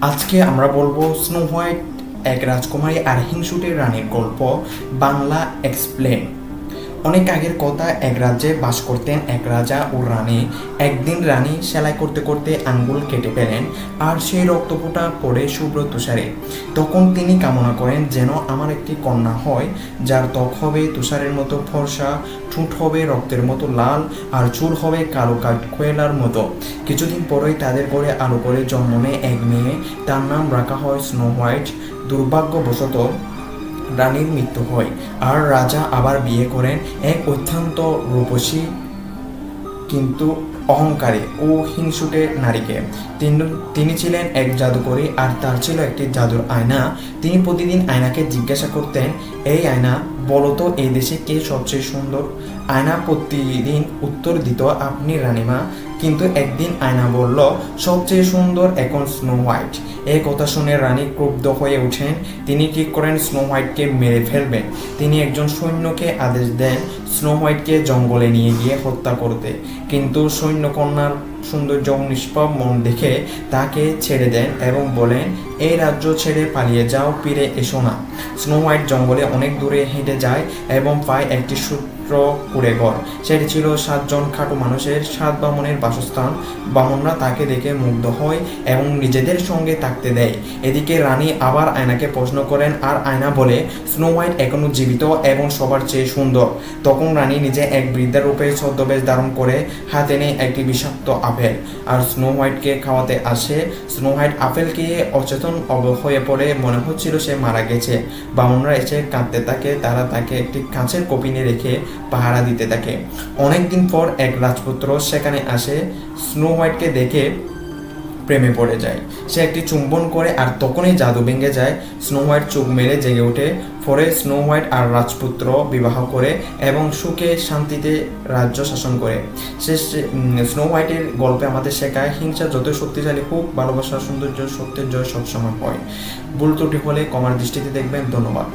আজকে আমরা বলব স্নো হোয়াইট এক রাজকুমারী আর হিংসুটের রানীর গল্প বাংলা এক্সপ্লেন অনেক আগের কথা, এক রাজ্যে বাস করতেন এক রাজা ও রানী। একদিন রানী সেলাই করতে করতে আঙ্গুল কেটে ফেলেন আর সেই রক্তপোটা পড়ে শুভ্র তুষারে তখন তিনি কামনা করেন যেন আমার একটি কন্যা হয়, যার ত্বক হবে তুষারের মতো ফর্সা, ঠোঁট হবে রক্তের মতো লাল, আর চুল হবে কালো কাঠ কোয়েলার মতো। কিছুদিন পরেই তাদের ঘরে আলো করে জন্ম নেয় এক মেয়ে, তার নাম রাখা হয় স্নো হোয়াইট। দুর্ভাগ্যবশত রানীর মৃত্যু হয়। আর রাজা আবার বিয়ে করেন এক অত্যন্ত রূপসী কিন্তু অহংকারী ও হিংসুটে নারীকে। তিনি ছিলেন এক জাদুকরী আর তার ছিল একটি জাদুর আয়না। তিনি প্রতিদিন আয়নাকে জিজ্ঞাসা করতেন, এই আয়না, বলো তো এই দেশে কে সবচেয়ে সুন্দর? আয়না প্রতিদিন উত্তর দিত, আপনি রানীমা। কিন্তু একদিন আয়না বলল, সবচেয়ে সুন্দর এখন স্নো হোয়াইট। এই কথা শুনে রানী ক্রুব্ধ হয়ে ওঠেন। তিনি ঠিক করেন স্নো হোয়াইটকে মেরে ফেলবেন তিনি একজন সৈন্যকে আদেশ দেন স্নো হোয়াইটকে জঙ্গলে নিয়ে গিয়ে হত্যা করতে। কিন্তু সৈন্যকন্যার সৌন্দর্য ও নিষ্পাপ মন দেখে তাকে ছেড়ে দেন এবং বলেন, এই রাজ্য ছেড়ে পালিয়ে যাও, ফিরে এসো না। স্নো হোয়াইট জঙ্গলে অনেক দূরে হেঁটে যায় এবং পায় একটি সূত্র কুড়ে ঘর। সেটি ছিল সাতজন খাটো মানুষের সাত বামনের বাসস্থান। বামনরা তাকে দেখে মুগ্ধ হয় এবং নিজেদের সঙ্গে থাকতে দেয়। এদিকে রানী আবার আয়নাকে প্রশ্ন করেন, আর আয়না বলে, স্নো হোয়াইট এখনও জীবিত এবং সবার চেয়ে সুন্দর। তখন রানী নিজে এক বৃদ্ধার রূপে ছদ্মবেশ ধারণ করে হাতে নেয় একটি বিষাক্ত আপেল। আর স্নো হোয়াইটকে খাওয়াতে আসে স্নো হোয়াইট আপেল খেয়ে অচেতন হয়ে পড়ে মনে হচ্ছিল সে মারা গেছে। বামনরা এসে কাঁদতে থাকে, তারা তাকে একটি কাঁচের কপিনে রেখে পাহারা দিতে থাকে। অনেকদিন পর এক রাজপুত্র সেখানে আসে। স্নো হোয়াইটকে দেখে প্রেমে পড়ে যায়। সে একটি চুম্বন করে আর তখনই জাদু ভেঙে যায়। স্নো হোয়াইট চোখ মেরে জেগে ওঠে। পরে স্নো হোয়াইট আর রাজপুত্র বিবাহ করে এবং সুখে শান্তিতে রাজ্য শাসন করে। সে স্নো হোয়াইটের গল্পে আমাদের শেখায়, হিংসা যত শক্তিশালী হোক ভালোবাসার সৌন্দর্য, সত্যের জয় সবসময় হয়। ভুল ত্রুটি হলে কমার দৃষ্টিতে দেখবেন। ধন্যবাদ।